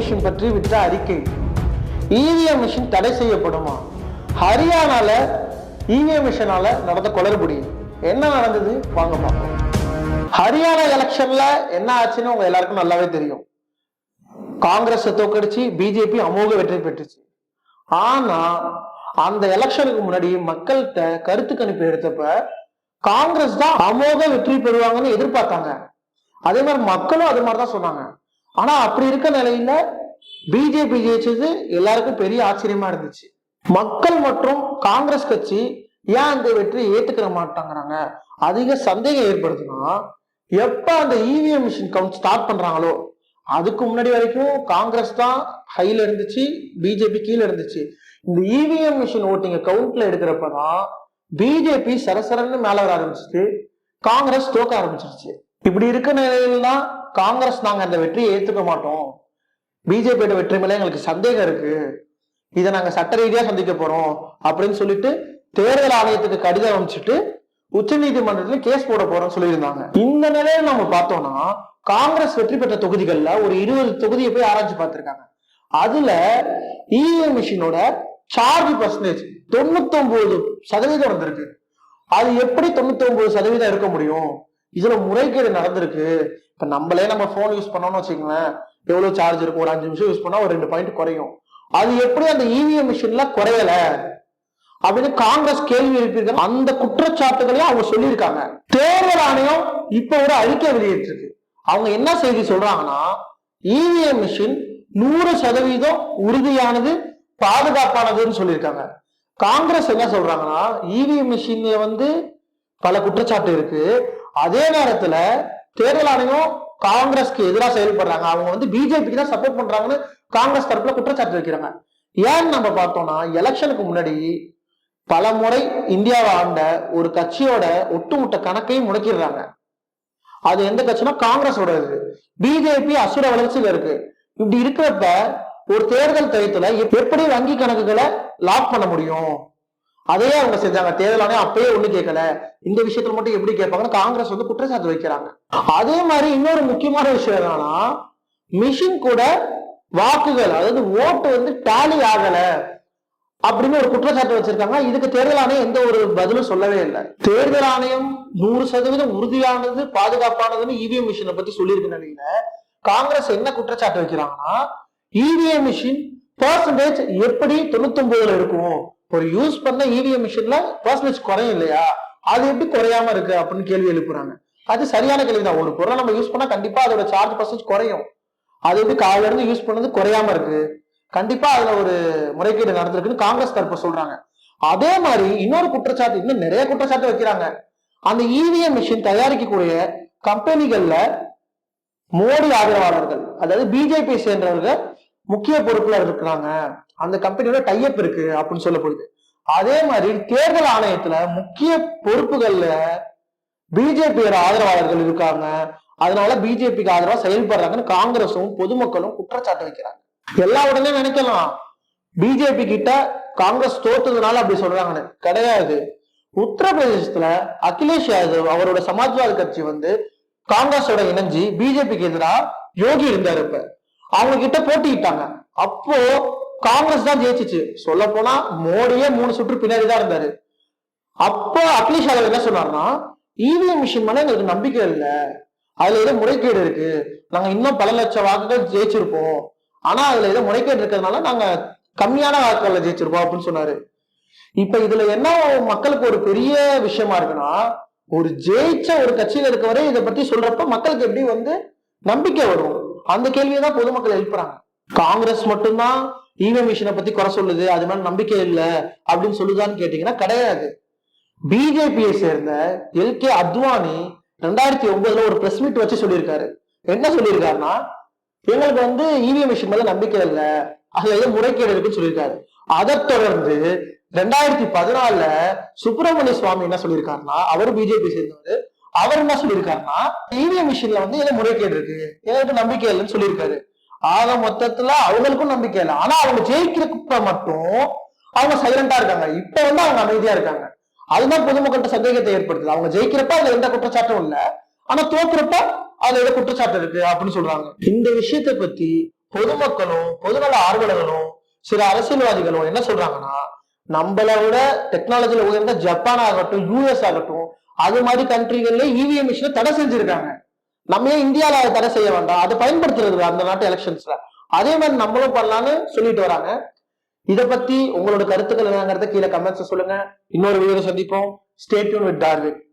Machine பற்றி விட்ட அறிக்கை. இவிஎம் மிஷின் தடை செய்யப்படுமா? ஹரியானால இவிஎம் மிஷினால நடந்த குளறுபடி. என்ன நடந்தது? வாங்க பார்ப்போம். ஹரியானா எலெக்ஷன்ல என்ன ஆச்சுன்னு உங்க எல்லாருக்கும் நல்லாவே தெரியும். காங்கிரஸ் தோக்கடிச்சு பிஜேபி அமோக வெற்றி பெற்றுச்சு. ஆனா அந்த எலெக்ஷனுக்கு முன்னாடி மக்கள்கிட்ட கருத்து கணிப்பு எடுத்தப்ப காங்கிரஸ் தான் அமோக வெற்றி பெறுவாங்கன்னு எதிர்பார்த்தாங்க. அதே மாதிரி மக்களும் அது மாதிரிதான் சொன்னாங்க. ஆனா அப்படி இருக்க நிலையில பிஜேபி ஜெயிச்சது எல்லாருக்கும் பெரிய ஆச்சரியமா இருந்துச்சு. மக்கள் மற்றும் காங்கிரஸ் கட்சி ஏன் அந்த வெற்றியை ஏத்துக்கிற மாட்டாங்கிறாங்க? அதிக சந்தேகம் ஏற்படுதுன்னா எப்ப அந்த இவிஎம் மிஷின் கவுண்ட் ஸ்டார்ட் பண்றாங்களோ அதுக்கு முன்னாடி வரைக்கும் காங்கிரஸ் தான் ஹைல இருந்துச்சு பிஜேபி கீழே இருந்துச்சு. இந்த இவிஎம் மிஷின் ஓட்டிங்க கவுண்ட்ல எடுக்கிறப்பதான் பிஜேபி சரசரன்னு மேல வர ஆரம்பிச்சிட்டு காங்கிரஸ் தோக்க ஆரம்பிச்சிருச்சு. இப்படி இருக்க நிலையில தான் காங்கிரஸ் நாங்க அந்த வெற்றியை ஏத்துக்க மாட்டோம். பிஜேபியோட வெற்றி மேல எங்களுக்கு சந்தேகம் இருக்கு. இதை நாங்க சட்ட ரீதியா சந்திக்க போறோம் அப்படின்னு சொல்லிட்டு தேர்தல் ஆணையத்துக்கு கடிதம் அமைச்சிட்டு உச்ச நீதிமன்றத்துல கேஸ் போட போறோம்னு சொல்லியிருந்தாங்க. இந்த நிலையில நம்ம பார்த்தோம்னா காங்கிரஸ் வெற்றி பெற்ற தொகுதிகள்ல ஒரு இருபது தொகுதியை போய் ஆராய்ச்சி பார்த்திருக்காங்க. அதுல இவிஎம் மிஷினோட சார்ஜ் பர்சன்டேஜ் தொண்ணூத்தி ஒன்பது சதவீதம் வந்திருக்கு அது எப்படி தொண்ணூத்தி ஒன்பது சதவீதம் இருக்க முடியும்? இதுல முறைகேடு நடந்திருக்கு. இப்ப நம்மளே நம்ம போன் யூஸ் பண்ணோம்னு வச்சுக்கோங்களேன் எவ்வளவு சார்ஜ் இருக்கும்? ஒரு அஞ்சு நிமிஷம் யூஸ் பண்ணா ஒரு ரெண்டு பாயிண்ட் குறையும். அது எப்படி அந்த இவிஎம் மிஷின்ல குறையல? அப்படின்னு காங்கிரஸ் கேள்வி எழுப்பியிருக்காங்க அந்த குற்றச்சாட்டுகளையும் அவங்க சொல்லியிருக்காங்க. தேர்தல் ஆணையம் இப்ப ஒரு அறிக்கை வெளியிட்டிருக்கு. அவங்க என்ன செய்தி சொல்றாங்கன்னா இவிஎம் மிஷின் நூறு சதவீதம் உறுதியானது பாதுகாப்பானதுன்னு சொல்லியிருக்காங்க. காங்கிரஸ் என்ன சொல்றாங்கன்னா இவிஎம் மிஷின்ல வந்து பல குற்றச்சாட்டு இருக்கு. அதே நேரத்துல தேர்தல் ஆணையம் காங்கிரஸ்க்கு எதிராக செயல்படுறாங்க. அவங்க வந்து பிஜேபிக்கு தான் சப்போர்ட் பண்றாங்கன்னு காங்கிரஸ் தரப்புல குற்றச்சாட்டு வைக்கிறாங்க. ஏன்னு நம்ம பார்த்தோம்னா எலெக்ஷனுக்கு முன்னாடி பல முறை இந்தியாவை ஆண்ட ஒரு கட்சியோட ஒட்டுமொத்த கணக்கையும் முடக்கிடுறாங்க. அது எந்த கட்சினா காங்கிரஸோட இது. பிஜேபி அசுர வளர்ச்சியில இருக்கு. இப்படி இருக்கிறப்ப ஒரு தேர்தல் டயத்துல எப்படி வங்கி கணக்குகளை லாக் பண்ண முடியும்? அதையே அவங்க செஞ்சாங்க. தேர்தல் ஆணையம் அப்பயே ஒண்ணு கேட்கல. இந்த விஷயத்துல மட்டும் எப்படி கேட்பாங்கன்னு காங்கிரஸ் வந்து குற்றச்சாட்டு வைக்கிறாங்க. அதே மாதிரி இன்னொரு முக்கியமான விஷயம் என்னன்னா மிஷின் கூட வாக்குகள் அதாவது ஓட்டு வந்து டேலி ஆகல அப்படின்னு ஒரு குற்றச்சாட்டு வச்சிருக்காங்க. இதுக்கு தேர்தல் ஆணையம் எந்த ஒரு பதிலும் சொல்லவே இல்லை. தேர்தல் ஆணையம் நூறு சதவீதம் உறுதியானது பாதுகாப்பானதுன்னு இவிஎம் மிஷினை பத்தி சொல்லியிருக்க நிலையில காங்கிரஸ் என்ன குற்றச்சாட்டு வைக்கிறாங்கன்னா இவிஎம் மிஷின் பர்சன்டேஜ் எப்படி தொண்ணூத்தி ஒன்பதுல இருக்கும் ஒரு யூஸ் பண்ண இவிஎம் மிஷின்ல பர்சன்டேஜ் குறையும் இல்லையா? அது எப்படி குறையாம இருக்கு அப்படின்னு கேள்வி எழுப்புறாங்க. அது சரியான கேள்விதான் ஒரு பொருளை நம்ம யூஸ் பண்ணா கண்டிப்பா அதோட சார்ஜ் பர்சன்டேஜ் குறையும். அது எப்படி காலையில இருந்து யூஸ் பண்ணது குறையாம இருக்கு? கண்டிப்பா அதுல ஒரு முறைகேடு நடந்திருக்குன்னு காங்கிரஸ் தரப்பு சொல்றாங்க. அதே மாதிரி இன்னொரு குற்றச்சாட்டு இன்னும் நிறைய குற்றச்சாட்டு வைக்கிறாங்க. அந்த இவிஎம் மிஷின் தயாரிக்கக்கூடிய கம்பெனிகள்ல மோடி ஆதரவாளர்கள் அதாவது பிஜேபி சேர்ந்தவர்கள் முக்கிய பொறுப்புல இருக்கிறாங்க. அந்த கம்பெனியோட டைப் இருக்கு அப்படின்னு சொல்லப்படுது அதே மாதிரி தேர்தல் ஆணையத்துல முக்கிய பொறுப்புகள்ல பிஜேபியோட ஆதரவாளர்கள் இருக்காங்க. அதனால பிஜேபிக்கு ஆதரவா செயல்படுறாங்கன்னு காங்கிரஸும் பொதுமக்களும் குற்றச்சாட்டு வைக்கிறாங்க. எல்லா உடனே நினைக்கலாம். பிஜேபி கிட்ட காங்கிரஸ் தோத்ததுனால அப்படி சொல்றாங்கன்னு. கிடையாது. உத்தரப்பிரதேசத்துல அகிலேஷ் யாதவ் அவரோட சமாஜ்வாதி கட்சி வந்து காங்கிரஸோட இணைஞ்சு பிஜேபிக்கு எதிராக யோகி இருந்தாரு இப்ப. அவங்க கிட்ட போட்டிக்கிட்டாங்க அப்போ காங்கிரஸ் தான் ஜெயிச்சிச்சு. சொல்ல போனா மோடியே மூணு சுற்று பின்னாடி தான் இருந்தாரு. அப்போ அகிலேஷ் யாதவ் என்ன சொன்னார்னா இவிஎம் மிஷின் மேல எங்களுக்கு நம்பிக்கை இல்லை. அதுல ஏதோ முறைகேடு இருக்கு. நாங்க இன்னும் பல லட்சம் வாக்குகள் ஜெயிச்சிருப்போம். ஆனா அதுல ஏதோ முறைகேடு இருக்கிறதுனால நாங்க கம்மியான வாக்குகள்ல ஜெயிச்சிருப்போம் அப்படின்னு சொன்னாரு. இப்ப இதுல என்ன மக்களுக்கு ஒரு பெரிய விஷயமா இருக்குன்னா ஒரு ஜெயிச்ச ஒரு கட்சியில இருக்கவரை இதை பத்தி சொல்றப்ப மக்களுக்கு எப்படி வந்து நம்பிக்கை வரும்? அந்த கேள்வியை தான் பொதுமக்கள் எழுப்புறாங்க. காங்கிரஸ் மட்டும்தான் இவிஎம் மிஷினை பத்தி குறை சொல்லுது அது மேல நம்பிக்கை இல்லை அப்படின்னு சொல்லுதான்னு கேட்டீங்கன்னா கிடையாது. பிஜேபியை சேர்ந்த எல் கே அத்வானி ரெண்டாயிரத்தி ஒன்பதுல ஒரு பிரஸ் மீட் வச்சு சொல்லியிருக்காரு. என்ன சொல்லியிருக்காருன்னா எங்களுக்கு வந்து இவிஎம் மிஷின் மேல நம்பிக்கை இல்லை அதுல ஏதோ முறைகேடு இருக்குன்னு சொல்லியிருக்காரு. அதை தொடர்ந்து ரெண்டாயிரத்தி பதினாலுல சுப்பிரமணிய சுவாமி என்ன சொல்லியிருக்காருன்னா அவர் பிஜேபி சேர்ந்தவர் அவர் என்ன சொல்லியிருக்காருன்னா இவிஎம் மிஷின்ல வந்து ஏதோ முறைகேடு இருக்கு எங்களுக்கு நம்பிக்கை இல்லைன்னு சொல்லியிருக்காரு. ஆக மொத்தத்துல அவங்களுக்கும் நம்பிக்கை இல்லை. ஆனா அவங்க ஜெயிக்கிறப்ப மட்டும் அவங்க சைலண்டா இருக்காங்க. இப்ப வந்து அவங்க அமைதியா இருக்காங்க. அதுதான் பொதுமக்கள்கிட்ட சந்தேகத்தை ஏற்படுத்துது. அவங்க ஜெயிக்கிறப்ப அதுல எந்த குற்றச்சாட்டும் இல்ல. ஆனா தோக்குறப்ப அதுல ஏதோ குற்றச்சாட்டு இருக்கு அப்படின்னு சொல்றாங்க. இந்த விஷயத்தை பத்தி பொதுமக்களும் பொதுநல ஆர்வலர்களும் சில அரசியல்வாதிகளும் என்ன சொல்றாங்கன்னா நம்மள விட டெக்னாலஜியில உயர்ந்த ஜப்பான் ஆகட்டும் யூஎஸ் ஆகட்டும் அது மாதிரி கண்ட்ரிகள்ல இவிஎம் மிஷினை தடை செஞ்சிருக்காங்க. நம்ம ஏன் இந்தியால அதை தடை செய்ய வேண்டாம்? அதை பயன்படுத்துறது அந்த நாட்டு எலெக்ஷன்ஸ்ல அதே மாதிரி நம்மளும் பண்ணலாம்னு சொல்லிட்டு வராங்க. இத பத்தி உங்களோட கருத்துக்கள் என்னங்கிறத கீழே கமெண்ட்ஸ் சொல்லுங்க. இன்னொரு வீடியோ சந்திப்போம். Stay tuned with Darwin